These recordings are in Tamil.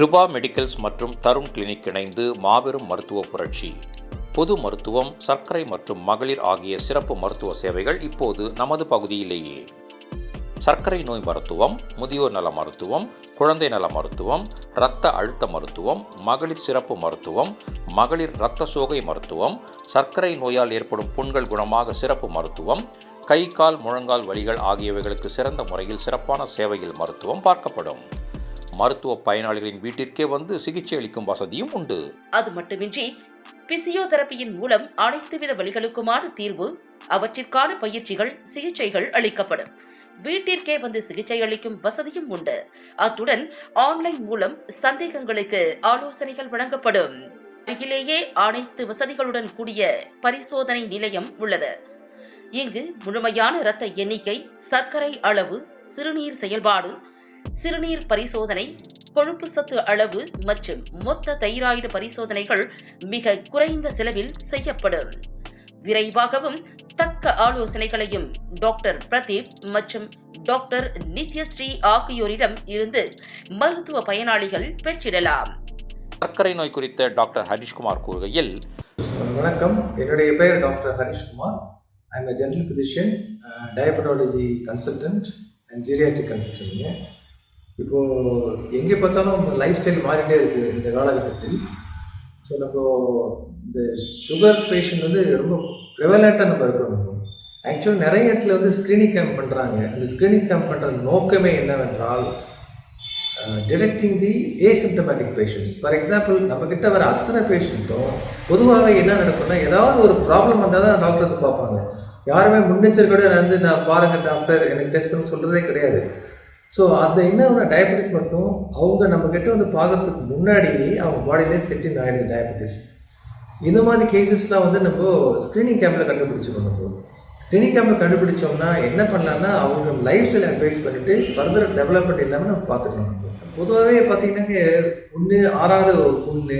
கிருபா மெடிக்கல்ஸ் மற்றும் தருண் கிளினிக் இணைந்து மாபெரும் மருத்துவ புரட்சி. பொது மருத்துவம் சர்க்கரை மற்றும் மகளிர் ஆகிய சிறப்பு மருத்துவ சேவைகள் இப்போது நமது பகுதியிலேயே. சர்க்கரை நோய் மருத்துவம் முதியோர் நல மருத்துவம் குழந்தை நல மருத்துவம் இரத்த அழுத்த மருத்துவம் மகளிர் சிறப்பு மருத்துவம் மகளிர் இரத்த சோகை மருத்துவம் சர்க்கரை நோயால் ஏற்படும் புண்கள் குணமாக சிறப்பு மருத்துவம் கை கால் முழங்கால் வலிகள் ஆகியவைகளுக்கு சிறந்த முறையில் சிறப்பான சேவையில் மருத்துவம் பார்க்கப்படும். மருத்துவ பயனாளிகளின் வீட்டிற்கே வந்து சிகிச்சை அளிக்கும் வசதியும் உண்டு. அது மட்டுமின்றி பிசியோதெரபியின் மூலம் அனைத்து வித வழிகளுக்குமான தீர்வு அவற்றிற்கான பயிற்சிகள் சிகிச்சைகள் அளிக்கப்படும். வீட்டிற்கே வந்து சிகிச்சை அளிக்கும் வசதியும் உண்டு. அத்துடன் ஆன்லைன் மூலம் சந்தேகங்களுக்கு ஆலோசனைகள் வழங்கப்படும். அருகிலேயே அனைத்து வசதிகளுடன் கூடிய பரிசோதனை நிலையம் உள்ளது. இங்கு முழுமையான இரத்த எண்ணிக்கை சர்க்கரை அளவு சிறுநீர் செயல்பாடு சிறுநீர் பரிசோதனை கொழுப்பு சத்து அளவு மற்றும் மொத்த தைராய்டு பரிசோதனைகள் மிக குறைந்த செலவில் செய்யப்படும். விரைவாகவும் தக்க ஆலோசனைகளையும் டாக்டர் பிரதீப் மற்றும் டாக்டர் நித்யஸ்ரீ ஆகியோரிடம் இருந்து மருத்துவ பயனாளிகள் பெற்றிடலாம். சர்க்கரை நோய் குறித்த டாக்டர் ஹரிஷ்குமார் கூறுகையில் வணக்கம். என்னுடைய பெயர் doctor Harishkumar. I am general physician diabetology consultant and geriatric கன்சல்டன்ட்ங்க இப்போது எங்கே பார்த்தாலும் லைஃப் ஸ்டைல் மாறிட்டே இருக்குது இந்த காலகட்டத்தில். ஸோ நம்ம இந்த சுகர் பேஷண்ட் வந்து ரொம்ப ப்ரிவலண்ட்டாக நம்ம இருக்கிறோம் ஆக்சுவலாக நிறைய இடத்துல வந்து ஸ்க்ரீனிங் கேம்ப் பண்ணுறாங்க அந்த ஸ்க்ரீனிங் கேம்ப் பண்ணுற நோக்கமே என்னவென்றால் detecting the asymptomatic patients for example நம்மக்கிட்ட வர அத்தனை பேஷண்ட்டும் பொதுவாகவே என்ன நடக்கும்னா ஏதாவது ஒரு ப்ராப்ளம் வந்தால் தான் டாக்டர் பார்ப்பாங்க. யாருமே முன்னெச்சரிக்கையோட வந்து நான் பாருங்கள் டாக்டர் எனக்கு டெஸ்ட் பண்ண சொல்கிறதே கிடையாது. ஸோ அந்த என்ன டயபெட்டிஸ் மட்டும் அவங்க நம்மக்கிட்ட வந்து பார்க்கறதுக்கு முன்னாடியே அவங்க பாடியிலே செட்டின் ஆகிடுது டயபெட்டிஸ் இந்த மாதிரி கேசஸ்லாம் வந்து நம்ம ஸ்க்ரீனிங் கேம்பில் கண்டுபிடிச்சிக்கணும் நம்ம. ஸ்க்ரீனிங் கேம்பில் கண்டுபிடிச்சோம்னா என்ன பண்ணலாம்னா அவங்க லைஃப் ஸ்டைல் அட்வைஸ் பண்ணிட்டு ஃபர்தர் டெவலப்மெண்ட் இல்லாமல் நம்ம பார்த்துக்கணும் பொதுவாகவே பார்த்தீங்கன்னாக்க ஒன்று ஆறாவது ஒன்று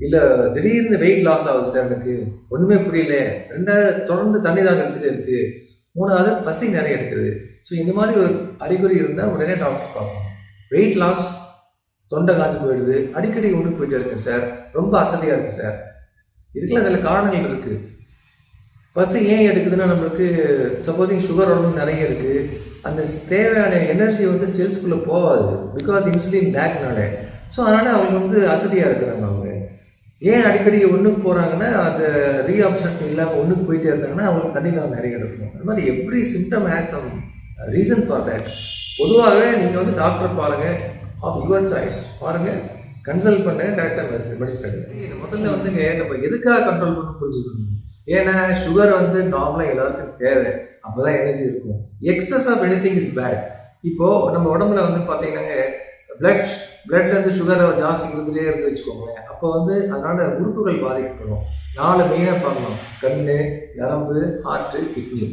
இல்லை திடீர்னு வெயிட் லாஸ் ஆகுது சார் எனக்கு. ஒன்றுமே புரியல. ரெண்டாவது தொடர்ந்து தண்ணி தாங்க எடுத்துகிட்டு இருக்குது மூணாவது பசி நிறைய எடுக்குது. ஸோ இந்த மாதிரி ஒரு அறிகுறி இருந்தால் உடனே டாக்டர் பார்ப்போம் வெயிட் லாஸ் தொண்டை காய்ச்சி போயிடுது. அடிக்கடி ஒன்று போயிட்டு இருக்கேன் சார் ரொம்ப அசதியாக இருக்குது சார் இதுக்கெல்லாம் சில காரணங்கள் இருக்குது பசி ஏன் எடுக்குதுன்னா நம்மளுக்கு சப்போஸிங் சுகர் உடம்பு நிறைய இருக்குது அந்த தேவையான எனர்ஜி வந்து செல்ஸ்குள்ளே போகாது. பிகாஸ் இன்சுலின் லேக்னால ஸோ அதனால் அவங்க வந்து அசதியாக இருக்கிறாங்க. ஏன் அடிக்கடி ஒன்றுக்கு போகிறாங்கன்னா அந்த ரீஆப்ஷன்ஸ் இல்லாமல் ஒன்றுக்கு போயிட்டே இருந்தாங்கன்னா அவங்களுக்கு தண்ணி நிறைய எடுக்கணும் அது மாதிரி every symptom has some reason for that பொதுவாகவே நீங்கள் வந்து டாக்டர் பாருங்கள் ஆஃப் யுவர் சாய்ஸ் பாருங்கள் கன்சல்ட் பண்ணுங்க கரெக்டாக மெடிசன் மெடிசன் முதல்ல வந்துங்க நம்ம எதுக்காக கண்ட்ரோல் பண்ண புரிஞ்சுக்கணும்? ஏன்னா சுகர் வந்து நார்மலாக எல்லாத்துக்கும் தேவை. அப்போ தான் எனர்ஜி இருக்கும். Excess of anything is bad இப்போது நம்ம உடம்புல வந்து பார்த்தீங்கன்னாங்க பிளட் பிளட்ல இருந்து சுகரை ஜாஸ்தி கொடுத்துட்டே இருந்து வச்சுக்கோங்களேன். அப்போ வந்து அதனால உறுப்புகள் பாதிக்கப்படும். நாலு மெயினாக பார்க்கணும் கண் நரம்பு ஹார்ட்டு கிட்னி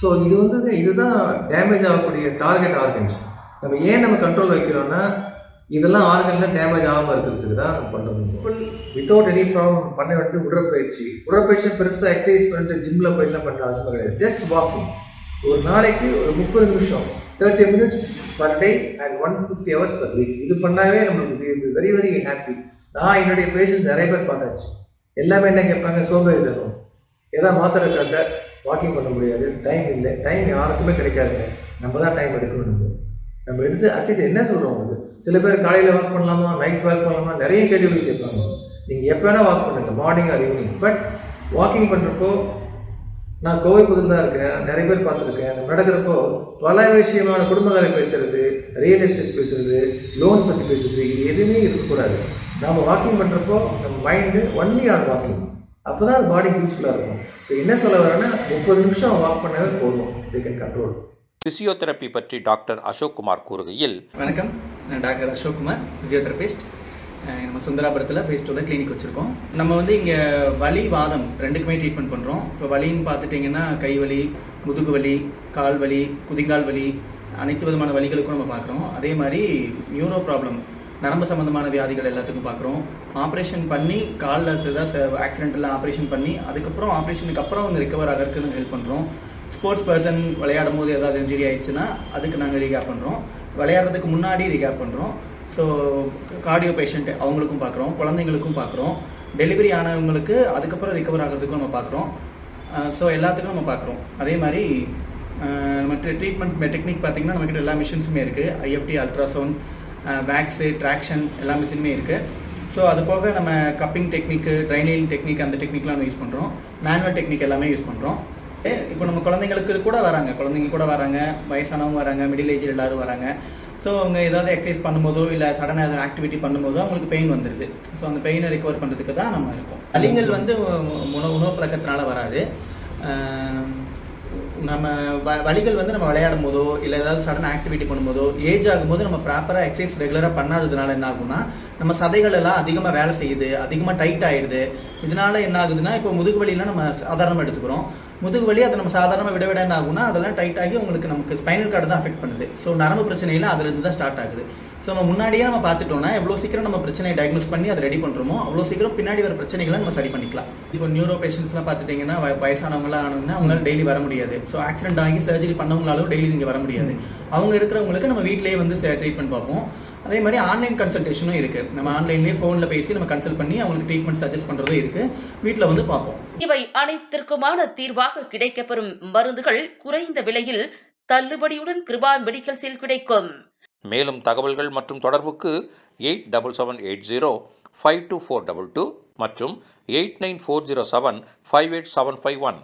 ஸோ இது வந்து இதுதான் டேமேஜ் ஆகக்கூடிய டார்கெட் ஆர்கன்ஸ் நம்ம ஏன் நம்ம கண்ட்ரோல் வைக்கிறோம்னா இதெல்லாம் ஆர்கன்லாம் டேமேஜ் ஆகாமல் இருக்கிறதுக்கு தான் நம்ம பண்ணுறோம் வித்தவுட் எனி ப்ராப்ளம் பண்ண வேண்டிய உடற்பயிற்சி. உடற்பயிற்சி பெருசாக எக்ஸசைஸ் பண்ணிட்டு ஜிம்மில் போயிட்டுலாம் பண்ணுற அவசியம் கிடையாது. ஜஸ்ட் வாக்கிங் ஒரு நாளைக்கு ஒரு முப்பது நிமிஷம். Thirty minutes per day and one fifty hours per week இது பண்ணாவே நம்மளுக்கு வெரி வெரி ஹாப்பி நான் என்னுடைய பேஷன்ஸ் நிறைய பேர் பார்த்தாச்சு. எல்லாமே என்ன கேட்பாங்க? சோம்பேறி தரும் எதாவது மாத்திரை இருக்கா சார் வாக்கிங் பண்ண முடியாது. டைம் இல்லை. டைம் யாருக்குமே கிடைக்காதுங்க. நம்ம தான் டைம் எடுக்கணும் நம்ம எடுத்து அட்லீஸ்ட் என்ன சொல்கிறோம் உங்களுக்கு? சில பேர் காலையில் ஒர்க் பண்ணலாமா? நைட் ஒர்க் பண்ணலாமா? நிறைய கேள்விகள் கேட்பாங்க. நீங்கள் எப்போ வேணால் வாக் பண்ணுங்கள் morning or evening but walking பண்ணுறப்போ நான் கோவை புதில் தான் இருக்கிறேன் நிறைய பேர் பார்த்துருக்கேன். நடக்கிறப்போ பல விஷயமான குடும்பங்களை பேசுறது ரியல் எஸ்டேட் பேசுறது லோன் பற்றி பேசுறது இது எதுவுமே இருக்கக்கூடாது. நாம் வாக்கிங் பண்ணுறப்போ நம்ம மைண்டு ஒன்லி ஆன் வாக்கிங் அப்போ தான் அது பாடி யூஸ்ஃபுல்லாக இருக்கும். ஸோ என்ன சொல்ல வரேன்னா முப்பது நிமிஷம் வாக் பண்ணவே போதும். They can கண்ட்ரோல் பிசியோதெரப்பி பற்றி டாக்டர் அசோக் குமார் கூறுகையில் வணக்கம். நான் டாக்டர் அசோக் குமார் ஃபிசியோதெரபிஸ்ட் நம்ம சுந்தராபுரத்தில் ஃபேஸ் டூவில் கிளினிக் வச்சுருக்கோம். நம்ம வந்து இங்கே வலி வாதம் ரெண்டுக்குமே ட்ரீட்மெண்ட் பண்ணுறோம் இப்போ வலின்னு பார்த்துட்டிங்கன்னா கை வலி முதுகு வலி கால் வலி குதிங்கால் வலி அனைத்து விதமான வலிகளுக்கும் நம்ம பார்க்குறோம். அதே மாதிரி நியூரோ ப்ராப்ளம் நரம்பு சம்மந்தமான வியாதிகள் எல்லாத்துக்கும் பார்க்குறோம். ஆப்ரேஷன் பண்ணி காலில் ஏதாவது ஆக்சிடென்ட்டில் ஆப்ரேஷன் பண்ணி அதுக்கப்புறம் ஆப்ரேஷனுக்கு அப்புறம் அவங்க ரிகவர் ஆகிறதுக்கு ஹெல்ப் பண்ணுறோம் ஸ்போர்ட்ஸ் பர்சன் விளையாடும் போது ஏதாவது இன்ஜுரி ஆயிடுச்சுன்னா அதுக்கு நாங்கள் ரீகேப் பண்ணுறோம் விளையாடுறதுக்கு முன்னாடி ரீகேப் பண்ணுறோம் ஸோ கார்டியோ பேஷண்ட் அவங்களுக்கும் பார்க்குறோம் குழந்தைங்களுக்கும் பார்க்குறோம். டெலிவரி ஆனவங்களுக்கு அதுக்கப்புறம் ரிகவர் ஆகிறதுக்கும் நம்ம பார்க்குறோம். ஸோ எல்லாத்துக்கும் நம்ம பார்க்குறோம். அதே மாதிரி நம்ம ட்ரீட்மெண்ட் டெக்னிக் பார்த்திங்கன்னா நம்மக்கிட்ட எல்லா மிஷின்ஸுமே இருக்குது ஐஎஃப்டி அல்ட்ராசவுண்ட் வேக்ஸு ட்ராக்ஷன் எல்லா மிஷினுமே இருக்குது ஸோ அது போக நம்ம கப்பிங் டெக்னிக்கு ட்ரைனிங் டெக்னிக் அந்த டெக்னிக்லாம் நம்ம யூஸ் பண்ணுறோம் மேனுவல் டெக்னிக் எல்லாமே யூஸ் பண்ணுறோம் இப்போ நம்ம குழந்தைங்களுக்கு கூட வராங்க. குழந்தைங்க கூட வராங்க வயசானவங்க வராங்க மிடில் ஏஜ் எல்லாரும் வராங்க. ஸோ அவங்க ஏதாவது எக்ஸசைஸ் பண்ணும்போதோ இல்லை சடனாக ஏதாவது ஆக்டிவிட்டி பண்ணும்போதோ அவங்களுக்கு பெயின் வந்துடுது ஸோ அந்த பெயினை ரிகவர் பண்ணுறதுக்கு தான் நம்ம இருக்கோம். வலிகள் வந்து உணவு உணவு பழக்கத்தினால வராது. நம்ம வ- வலிகள் வந்து நம்ம விளையாடும் போதோ இல்லை ஏதாவது சடன் ஆக்டிவிட்டி பண்ணும்போதோ ஏஜ் ஆகும்போது நம்ம ப்ராப்பராக எக்ஸசைஸ் ரெகுலராக பண்ணாததுனால என்ன ஆகும்னா நம்ம சதைகள் எல்லாம் அதிகமாக வேலை செய்யுது அதிகமாக டைட் ஆகிடுது இதனால என்ன ஆகுதுன்னா இப்போ முதுகு வலியெல்லாம் நம்ம சாதாரணமாக எடுத்துக்கிறோம். முதுகு வலி அதை நம்ம சாதாரணமாக விட விட என்ன ஆகும்னா அதெல்லாம் டைட் ஆகி உங்களுக்கு நமக்கு ஸ்பைனல் கார்டு தான் அஃபெக்ட் பண்ணுது. ஸோ நரம்பு பிரச்சனைலாம் அதுலேருந்து தான் ஸ்டார்ட் ஆகுது. ஸோ நம்ம முன்னாடியே நம்ம பார்த்துட்டோம்னா எவ்வளோ சீக்கிரம் நம்ம பிரச்சனையை டயக்னோஸ் பண்ணி அதை ரெடி பண்ணுறோமோ அவ்வளோ சீக்கிரம் பின்னாடி வர பிரச்சனைகளை நம்ம சரி பண்ணிக்கலாம். இப்போ நியூரோ பேஷண்ட்ஸ்லாம் பார்த்துட்டிங்கன்னா வய- வயசானவங்களாம் ஆனவங்கன்னா அவங்களால டெய்லி வர முடியாது. ஸோ ஆக்சிடென்ட் ஆகி சர்ஜரி பண்ணவங்களாலும் டெய்லி இங்கே வர முடியாது. அவங்க இருக்கிறவங்களுக்கு நம்ம வீட்டிலேயே வந்து ட்ரீட்மெண்ட் பார்ப்போம். அதே மாதிரி ஆன்லைன் கன்சல்டேஷனும் இருக்கு. நம்ம ஆன்லைன்லேயே ஃபோனில் பேசி நம்ம கன்சல்ட் பண்ணி அவங்களுக்கு ட்ரீட்மெண்ட் சஜஸ்ட் பண்ணுறதும் இருக்கு. வீட்டில் வந்து பார்ப்போம். இவை அனைத்திற்குமான தீர்வாக கிடைக்கப்பெறும் மருந்துகள் குறைந்த விலையில் தள்ளுபடியுடன் கிருபா மெடிக்கல்ஸில் கிடைக்கும். மேலும் தகவல்கள் மற்றும் தொடர்புக்கு eight double seven eight zero five two four double two மற்றும் eight nine four zero seven five eight seven five one.